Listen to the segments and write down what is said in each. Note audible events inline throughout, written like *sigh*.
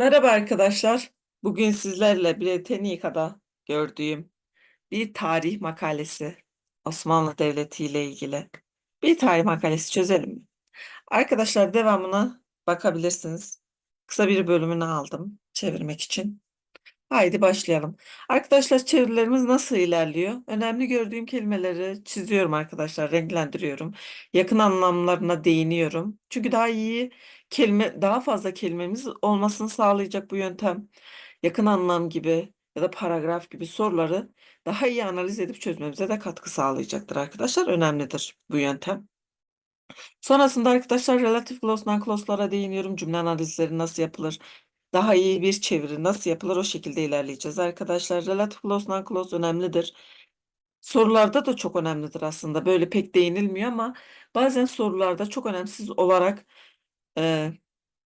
Merhaba arkadaşlar. Bugün sizlerle Britannica'da gördüğüm bir tarih makalesi Osmanlı Devleti ile ilgili bir tarih makalesi çözelim mi? Arkadaşlar devamına bakabilirsiniz. Kısa bir bölümünü aldım çevirmek için. Haydi başlayalım. Arkadaşlar çevirilerimiz nasıl ilerliyor? Önemli gördüğüm kelimeleri çiziyorum arkadaşlar, renklendiriyorum. Yakın anlamlarına değiniyorum. Çünkü daha iyi kelime, daha fazla kelimemiz olmasını sağlayacak bu yöntem. Yakın anlam gibi ya da paragraf gibi soruları daha iyi analiz edip çözmemize de katkı sağlayacaktır arkadaşlar. Önemlidir bu yöntem. Sonrasında arkadaşlar relatif clause, non-clause'lara değiniyorum. Cümle analizleri nasıl yapılır? Daha iyi bir çeviri nasıl yapılır? O şekilde ilerleyeceğiz arkadaşlar. Relatif clause, non-clause önemlidir. Sorularda da çok önemlidir aslında. Böyle pek değinilmiyor ama bazen sorularda çok önemsiz olarak e,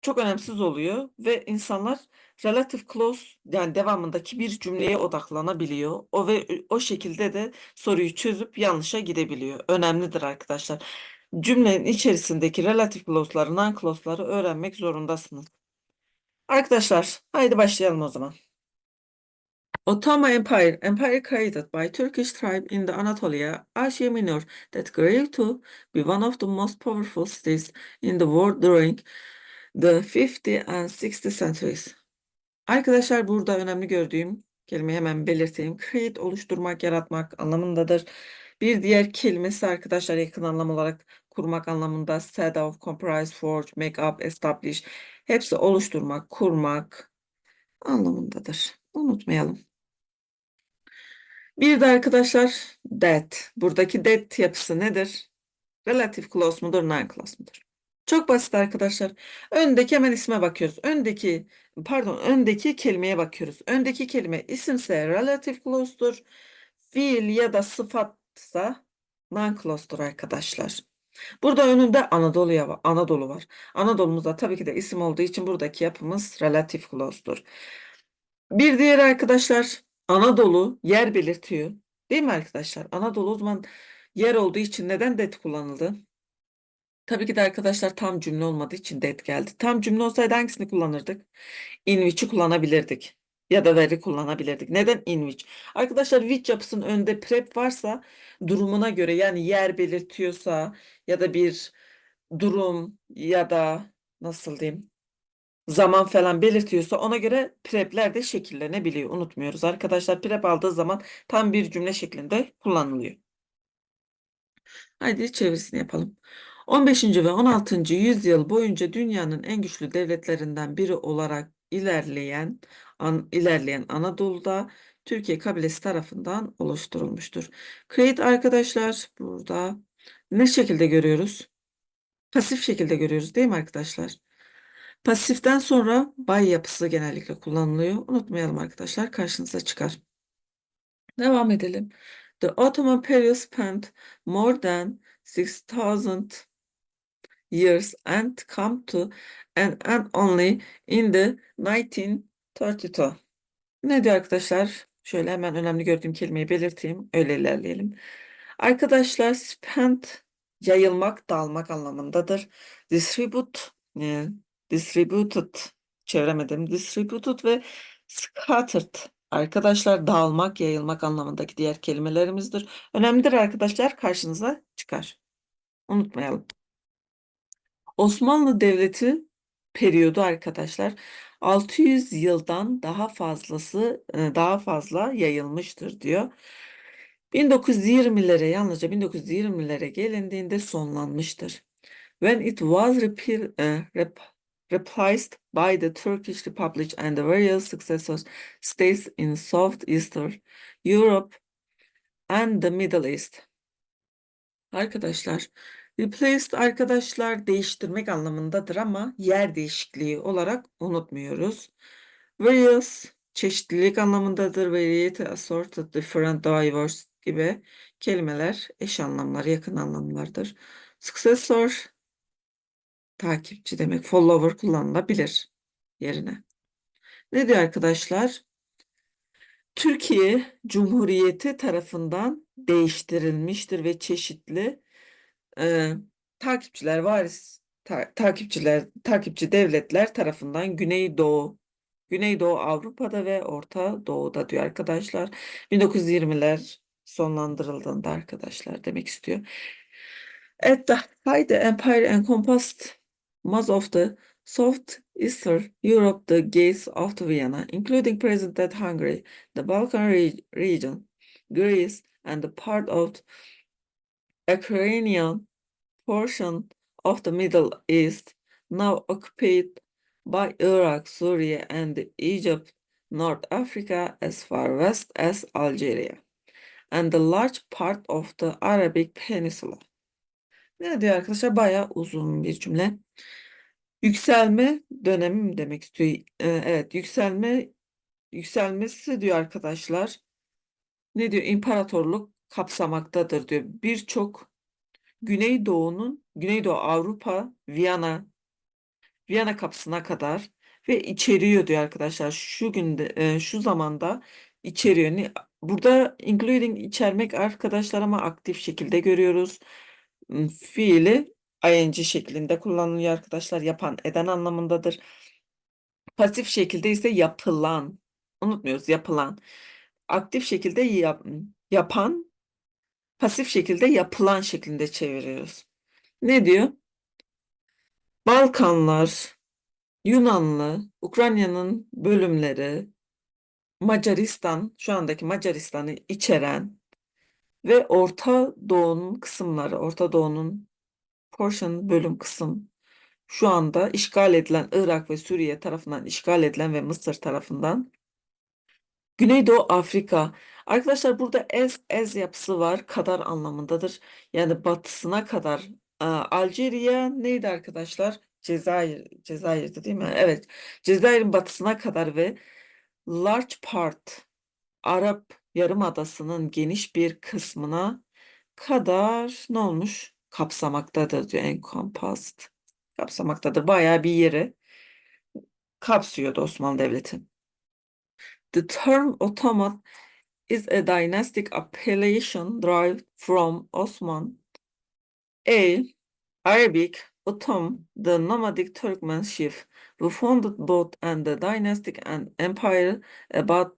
çok önemsiz oluyor ve insanlar relative clause yani devamındaki bir cümleye odaklanabiliyor. O ve o şekilde de soruyu çözüp yanlışa gidebiliyor. Önemlidir arkadaşlar. Cümlenin içerisindeki relative clause'ları, non-clause'ları öğrenmek zorundasınız. Arkadaşlar, haydi başlayalım o zaman. Ottoman Empire, empire created by Turkish tribe in the Anatolia, Asia Minor, that grew to be one of the most powerful cities in the world during the 50 and 60 centuries. Arkadaşlar burada önemli gördüğüm kelimeyi hemen belirteyim. Create oluşturmak, yaratmak anlamındadır. Bir diğer kelimesi arkadaşlar yakın anlam olarak kurmak anlamında set of, comprise, forge, make up, establish. Hepsi oluşturmak, kurmak anlamındadır. Unutmayalım. Bir de arkadaşlar that. Buradaki that yapısı nedir? Relative clause mudur, non-clause mudur? Çok basit arkadaşlar. Öndeki hemen isme bakıyoruz. Öndeki pardon öndeki kelimeye bakıyoruz. Öndeki kelime isimse relative clause'dur. Fiil ya da sıfatsa non-clause'dur arkadaşlar. Burada önünde Anadolu'ya var, Anadolu var. Anadolu'muzda tabii ki de isim olduğu için buradaki yapımız relative clause'dur. Bir diğer arkadaşlar Anadolu yer belirtiyor. Değil mi arkadaşlar? Anadolu o zaman yer olduğu için neden det kullanıldı? Tabii ki de arkadaşlar tam cümle olmadığı için det geldi. Tam cümle olsaydı hangisini kullanırdık? In which'i kullanabilirdik. Ya da very kullanabilirdik. Neden in which? Arkadaşlar which yapısının önünde prep varsa durumuna göre yani yer belirtiyorsa ya da bir durum ya da nasıl diyeyim zaman falan belirtiyorsa ona göre prepler de şekillenebiliyor. Unutmuyoruz arkadaşlar. Prep aldığı zaman tam bir cümle şeklinde kullanılıyor. Haydi çevirisini yapalım. 15. ve 16. yüzyıl boyunca dünyanın en güçlü devletlerinden biri olarak ilerleyen an, ilerleyen Anadolu'da Türkiye kabilesi tarafından oluşturulmuştur. Create arkadaşlar burada ne şekilde görüyoruz? Pasif şekilde görüyoruz değil mi arkadaşlar? Pasiften sonra by yapısı genellikle kullanılıyor. Unutmayalım arkadaşlar karşınıza çıkar. Devam edelim. The Ottoman period spent more than 6000 years and come to an end only in the 1932. Ne diyor arkadaşlar? Şöyle hemen önemli gördüğüm kelimeyi belirteyim. Öyle ilerleyelim. Arkadaşlar spent yayılmak, dağılmak anlamındadır. Distribute, e, distributed çeviremedim. Distributed ve scattered arkadaşlar dağılmak, yayılmak anlamındaki diğer kelimelerimizdir. Önemlidir arkadaşlar karşınıza çıkar. Unutmayalım. Osmanlı Devleti periyodu arkadaşlar 600 yıldan daha fazlası e, daha fazla yayılmıştır diyor. 1920'lere yalnızca 1920'lere gelindiğinde sonlanmıştır. When it was repeal, e, rep, replaced by the Turkish Republic and the various successor states in Southeastern Europe and the Middle East. Arkadaşlar, replaced arkadaşlar değiştirmek anlamındadır ama yer değişikliği olarak unutmuyoruz. Various çeşitlilik anlamındadır. Variety, assorted, different, diverse gibi kelimeler eş anlamlar, yakın anlamlardır. Successor takipçi demek. Follower kullanılabilir yerine. Ne diyor arkadaşlar? Türkiye Cumhuriyeti tarafından değiştirilmiştir ve çeşitli e, takipçiler, varis ta- takipçiler, takipçi devletler tarafından Güneydoğu Güneydoğu Avrupa'da ve Orta Doğu'da diyor arkadaşlar. 1920'ler sonlandırıldığında arkadaşlar demek istiyor. At the height the empire encompassed much of the southeastern Europe, the gates of Vienna, including present-day Hungary, the Balkan re- region, Greece, and the part of Ukrainian portion of the Middle East, now occupied by Iraq, Syria, and Egypt, North Africa as far west as Algeria, and the large part of the Arabic Peninsula. Ne diyor arkadaşlar? Bayağı uzun bir cümle. Yükselme dönemi mi demek istiyor? Ee, evet, yükselme yükselmesi diyor arkadaşlar. Ne diyor? İmparatorluk kapsamaktadır diyor. Birçok Güneydoğu'nun, Güneydoğu Avrupa, Viyana, Viyana kapısına kadar ve içeriyor diyor arkadaşlar. Şu günde, e, şu zamanda içeriyor. Burada including içermek arkadaşlar ama aktif şekilde görüyoruz. M, Fiili ing şeklinde kullanılıyor arkadaşlar. Yapan, eden anlamındadır. Pasif şekilde ise yapılan. Unutmuyoruz yapılan. Aktif şekilde yap- yapan, pasif şekilde yapılan şeklinde çeviriyoruz. Ne diyor? Balkanlar, Yunanlı, Ukrayna'nın bölümleri, Macaristan, şu andaki Macaristan'ı içeren ve Orta Doğu'nun kısımları, Orta Doğu'nun portion bölüm kısım şu anda işgal edilen Irak ve Suriye tarafından işgal edilen ve Mısır tarafından Güneydoğu Afrika. Arkadaşlar burada ez ez yapısı var. Kadar anlamındadır. Yani batısına kadar. Aa, Algeria neydi arkadaşlar? Cezayir. Cezayir'di değil mi? Evet. Cezayir'in batısına kadar ve large part Arap Yarımadası'nın geniş bir kısmına kadar ne olmuş? Kapsamaktadır diyor. Encompassed. Kapsamaktadır. Bayağı bir yeri kapsıyordu Osmanlı Devleti. The term Ottoman is a dynastic appellation derived from Osman, a Arabic Ottoman, the nomadic Turkmen chief who founded both and the dynastic and empire about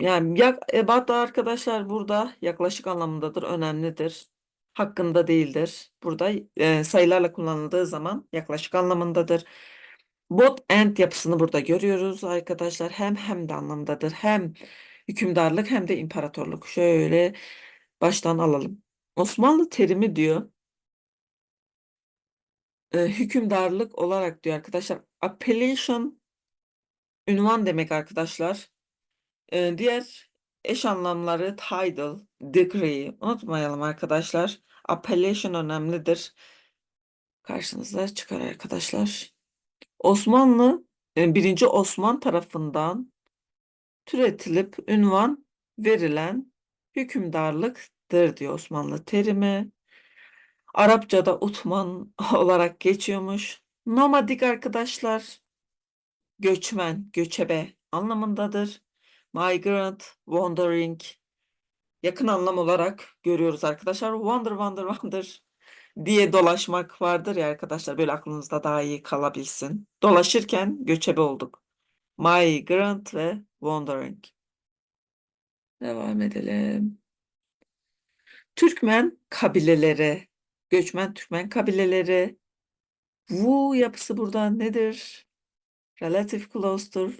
yani yak, ebat da arkadaşlar burada yaklaşık anlamındadır, önemlidir. Hakkında değildir. Burada e, sayılarla kullanıldığı zaman yaklaşık anlamındadır. Both and yapısını burada görüyoruz arkadaşlar. Hem hem de anlamdadır. Hem hükümdarlık hem de imparatorluk. Şöyle baştan alalım. Osmanlı terimi diyor. e, hükümdarlık olarak diyor arkadaşlar. Appellation ünvan demek arkadaşlar. E, diğer eş anlamları title, degree. Unutmayalım arkadaşlar. Appellation önemlidir. Karşınıza çıkar arkadaşlar. Osmanlı e, 1. Osman tarafından türetilip ünvan verilen hükümdarlıktır diyor Osmanlı terimi. Arapçada Utman *laughs* olarak geçiyormuş. Nomadik arkadaşlar göçmen, göçebe anlamındadır. Migrant, wandering yakın anlam olarak görüyoruz arkadaşlar. Wander, wander, wander diye dolaşmak vardır ya arkadaşlar. Böyle aklınızda daha iyi kalabilsin. Dolaşırken göçebe olduk. Migrant ve wandering. Devam edelim. Türkmen kabileleri, göçmen Türkmen kabileleri. Bu yapısı burada nedir? Relative clause'tur.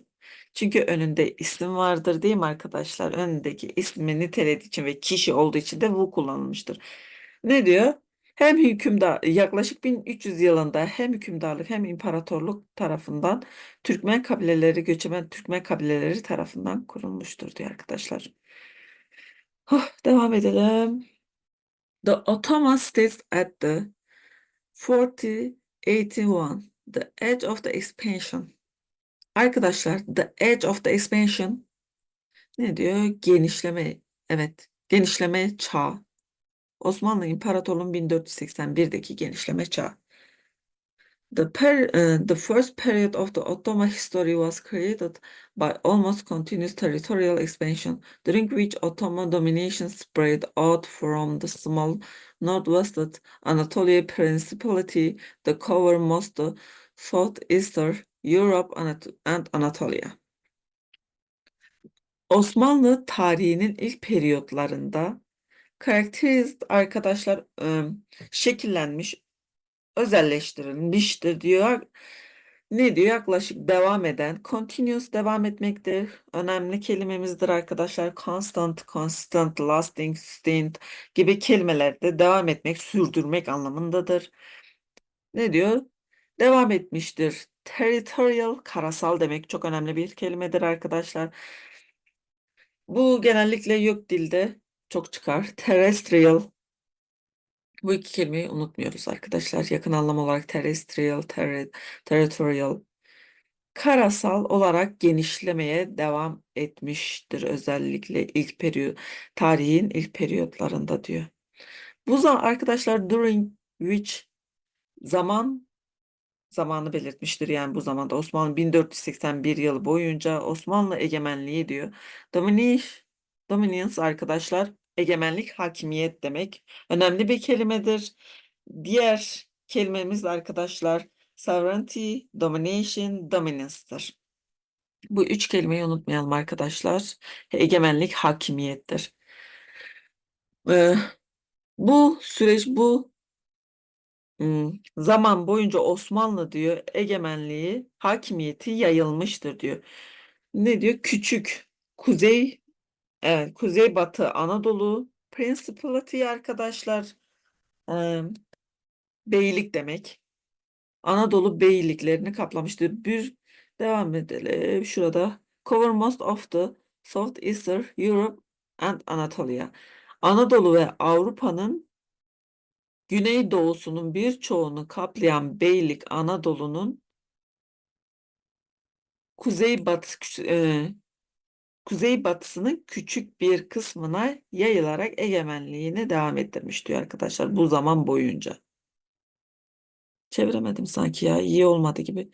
Çünkü önünde isim vardır değil mi arkadaşlar? Önündeki ismi nitelediği için ve kişi olduğu için de bu kullanılmıştır. Ne diyor? Hem hükümdar yaklaşık 1300 yılında hem hükümdarlık hem imparatorluk tarafından Türkmen kabileleri, göçmen Türkmen kabileleri tarafından kurulmuştur diyor arkadaşlar. Oh, devam edelim. The Ottoman states at the 4081 the edge of the expansion. Arkadaşlar the edge of the expansion ne diyor? Genişleme. Evet. Genişleme çağı. Osmanlı İmparatorluğu'nun 1481'deki genişleme çağı. The, per, uh, the first period of the Ottoman history was created by almost continuous territorial expansion, during which Ottoman domination spread out from the small northwestern Anatolia Principality to cover most of southeastern Europe and Anatolia. Osmanlı tarihinin ilk periyotlarında karakterist arkadaşlar ım, şekillenmiş, özelleştirilmiştir diyor. Ne diyor? Yaklaşık devam eden, continuous devam etmektir. Önemli kelimemizdir arkadaşlar. Constant, constant, lasting, sustained gibi kelimelerde devam etmek, sürdürmek anlamındadır. Ne diyor? Devam etmiştir. Territorial, karasal demek çok önemli bir kelimedir arkadaşlar. Bu genellikle yok dilde çok çıkar. *laughs* Terrestrial. Bu iki kelimeyi unutmuyoruz arkadaşlar. Yakın anlam olarak terrestrial, terri- territorial. Karasal olarak genişlemeye devam etmiştir özellikle ilk periyot, tarihin ilk periyotlarında diyor. Bu zaman arkadaşlar during which zaman zamanı belirtmiştir. Yani bu zamanda Osmanlı 1481 yılı boyunca Osmanlı egemenliği diyor. Dominiş, dominance arkadaşlar egemenlik, hakimiyet demek. Önemli bir kelimedir. Diğer kelimemiz arkadaşlar sovereignty, domination, dominance'tır. Bu üç kelimeyi unutmayalım arkadaşlar. Egemenlik, hakimiyettir. Ee, bu süreç, bu Hmm, Zaman boyunca Osmanlı diyor egemenliği, hakimiyeti yayılmıştır diyor. Ne diyor? Küçük, kuzey, evet, kuzeybatı Anadolu, Principality arkadaşlar, e, beylik demek. Anadolu beyliklerini kaplamıştır. Bir devam edelim. Şurada cover most of the Southeastern Europe and Anatolia. Anadolu ve Avrupa'nın Güneydoğusunun birçoğunu kaplayan beylik Anadolu'nun kuzeybatı e, kuzeybatısının küçük bir kısmına yayılarak egemenliğini devam ettirmiş diyor arkadaşlar bu zaman boyunca. Çeviremedim sanki ya iyi olmadı gibi.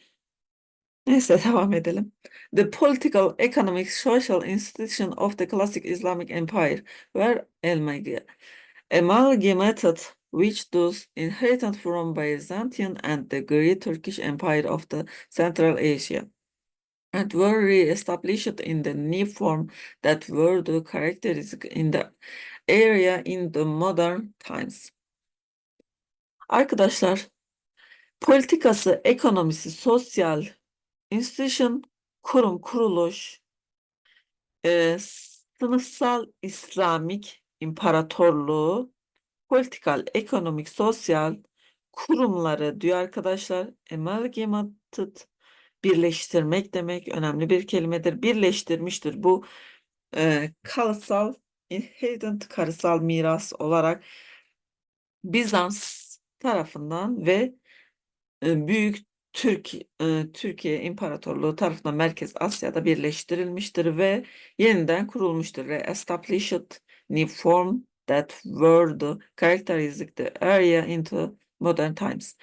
Neyse *laughs* devam edelim. The political, economic, social institution of the classic Islamic empire were amalgamated which those inherited from Byzantium and the Great Turkish Empire of the Central Asia and were re-established in the new form that were the characteristic in the area in the modern times. Arkadaşlar, politikası, ekonomisi, sosyal, institution, kurum, kuruluş, e, sınıfsal İslamik İmparatorluğu, politikal, ekonomik, sosyal kurumları diyor arkadaşlar. Amalgamated birleştirmek demek önemli bir kelimedir. Birleştirmiştir. Bu e, karısal, inherent karısal miras olarak Bizans tarafından ve e, Büyük Türk e, Türkiye İmparatorluğu tarafından Merkez Asya'da birleştirilmiştir ve yeniden kurulmuştur. Re-established new form that were the characteristic the area into modern times.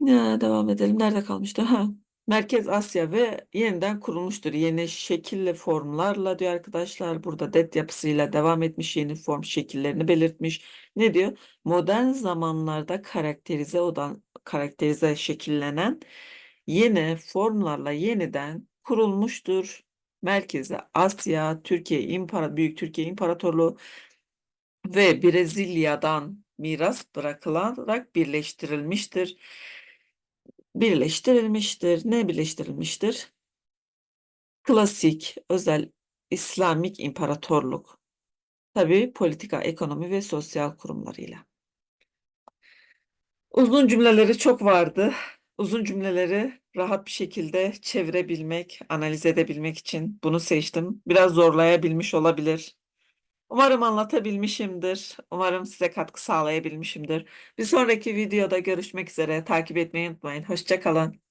Ya, devam edelim. Nerede kalmıştı? Ha. Merkez Asya ve yeniden kurulmuştur. Yeni şekil ve formlarla diyor arkadaşlar. Burada det yapısıyla devam etmiş yeni form şekillerini belirtmiş. Ne diyor? Modern zamanlarda karakterize olan karakterize şekillenen yeni formlarla yeniden kurulmuştur. Merkezi Asya, Türkiye İmpara Büyük Türkiye İmparatorluğu ve Brezilya'dan miras bırakılarak birleştirilmiştir. Birleştirilmiştir. Ne birleştirilmiştir? Klasik, özel İslamik imparatorluk. Tabii politika, ekonomi ve sosyal kurumlarıyla. Uzun cümleleri çok vardı. Uzun cümleleri rahat bir şekilde çevirebilmek, analiz edebilmek için bunu seçtim. Biraz zorlayabilmiş olabilir. Umarım anlatabilmişimdir. Umarım size katkı sağlayabilmişimdir. Bir sonraki videoda görüşmek üzere. Takip etmeyi unutmayın. Hoşça kalın.